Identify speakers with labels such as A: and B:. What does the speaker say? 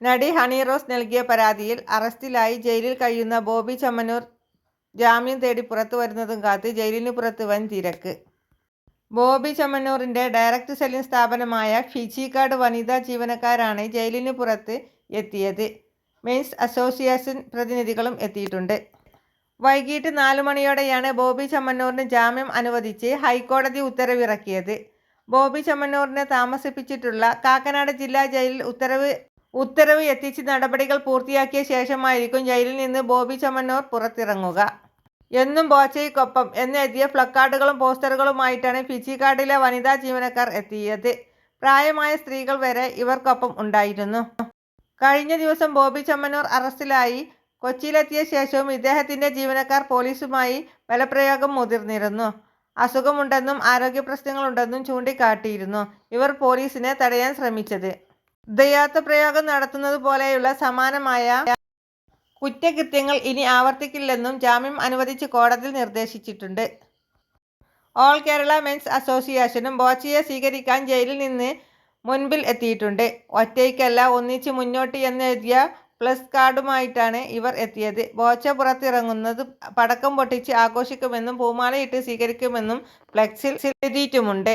A: നടി ഹണി റോസ് നൽകിയ പരാതിയിൽ അറസ്റ്റിലായി ജയിലിൽ കഴിയുന്ന ബോബി ചമ്മനൂർ ജാമ്യം തേടി പുറത്തു വരുന്നതും കാത്ത് ജയിലിന് പുറത്ത് വൻ തിരക്ക്. ബോബി ചമ്മനൂറിന്റെ ഡയറക്ട് സെല്ലിംഗ് സ്ഥാപനമായ ഫിച്ചിക്കാട് വനിതാ ജീവനക്കാരാണ് ജയിലിന് പുറത്ത് എത്തിയത്. മെയിൻസ് അസോസിയേഷൻ പ്രതിനിധികളും എത്തിയിട്ടുണ്ട്. വൈകിട്ട് നാലു മണിയോടെയാണ് ബോബി ചമ്മന്നൂറിന് ജാമ്യം അനുവദിച്ച് ഹൈക്കോടതി ഉത്തരവിറക്കിയത്. ബോബി ചമ്മന്നൂറിനെ താമസിപ്പിച്ചിട്ടുള്ള കാക്കനാട് ജില്ലാ ജയിലിൽ ഉത്തരവ് ഉത്തരവ് എത്തിച്ച് നടപടികൾ പൂർത്തിയാക്കിയ ശേഷമായിരിക്കും ജയിലിൽ നിന്ന് ബോബി ചമന്നൂർ പുറത്തിറങ്ങുക. എന്നും ബോച്ചയ്ക്കൊപ്പം എന്നെഴുതിയ ഫ്ലക്കാർഡുകളും പോസ്റ്ററുകളുമായിട്ടാണ് ഫിജിക്കാർഡിലെ വനിതാ ജീവനക്കാർ എത്തിയത്. പ്രായമായ സ്ത്രീകൾ വരെ ഇവർക്കൊപ്പം ഉണ്ടായിരുന്നു. കഴിഞ്ഞ ദിവസം ബോബി ചമ്മന്നൂർ അറസ്റ്റിലായി കൊച്ചിയിലെത്തിയ ശേഷവും ഇദ്ദേഹത്തിന്റെ ജീവനക്കാർ പോലീസുമായി ബലപ്രയോഗം മുതിർന്നിരുന്നു. അസുഖമുണ്ടെന്നും ആരോഗ്യ പ്രശ്നങ്ങളുണ്ടെന്നും ചൂണ്ടിക്കാട്ടിയിരുന്നു ഇവർ പോലീസിനെ തടയാൻ ശ്രമിച്ചത്. ദയാത്വപ്രയോഗം നടത്തുന്നത് പോലെയുള്ള സമാനമായ കുറ്റകൃത്യങ്ങൾ ഇനി ആവർത്തിക്കില്ലെന്നും ജാമ്യം അനുവദിച്ച് കോടതി നിർദ്ദേശിച്ചിട്ടുണ്ട്. ഓൾ കേരള മെൻസ് അസോസിയേഷനും ബോച്ചയെ സ്വീകരിക്കാൻ ജയിലിൽ നിന്ന് മുൻപിൽ എത്തിയിട്ടുണ്ട്. ഒറ്റയ്ക്കല്ല ഒന്നിച്ച് മുന്നോട്ട് എന്നെഴുതിയ പ്ലസ് കാർഡുമായിട്ടാണ് ഇവർ എത്തിയത്. ബോച്ച പുറത്തിറങ്ങുന്നത് പടക്കം പൊട്ടിച്ച് ആഘോഷിക്കുമെന്നും പൂമാലയിട്ട് സ്വീകരിക്കുമെന്നും ഫ്ലെക്സിൽ എഴുതിയിട്ടുമുണ്ട്.